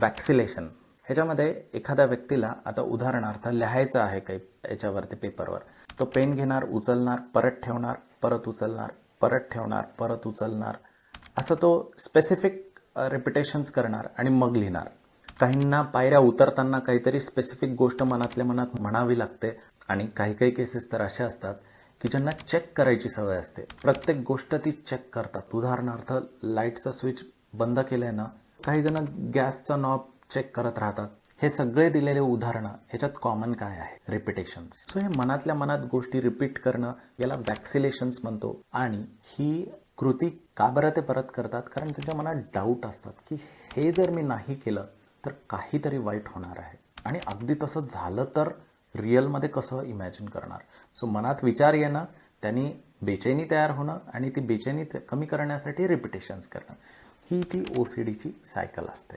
वॅक्सिलेशन ह्याच्यामध्ये एखाद्या व्यक्तीला आता उदाहरणार्थ लिहायचं आहे काही याच्यावरती पेपरवर तो पेन घेणार उचलणार परत ठेवणार परत उचलणार परत ठेवणार परत उचलणार. असं तो स्पेसिफिक रिपिटेशन्स करणार आणि मग लिहिणार. काहींना पायऱ्या उतरताना काहीतरी स्पेसिफिक गोष्ट मनातल्या मनात म्हणावी लागते आणि काही काही केसेस तर अशा असतात की ज्यांना चेक करायची सवय असते. प्रत्येक गोष्ट ती चेक करतात. उदाहरणार्थ लाईटचं स्विच बंद केलंय ना काही जण गॅसचा नॉब चेक करत राहतात. हे सगळे दिलेले उदाहरणं ह्याच्यात कॉमन काय आहे? रिपिटेशन्स सो हे मनातल्या मनात गोष्टी रिपीट करणं याला वॅक्सिलेशन्स म्हणतो. आणि ही कृती का बरं ते परत करतात? कारण त्यांच्या मनात डाऊट असतात की हे जर मी नाही केलं तर काहीतरी वाईट होणार आहे. आणि अगदी तसं झालं तर रिअलमध्ये कसं इमॅजिन करणार? सो मनात विचार येणं त्यांनी बेचैनी तयार होणं आणि ती बेचैनी कमी करण्यासाठी रिपिटेशन्स करणं. ही ती ओ सी डीची सायकल असते.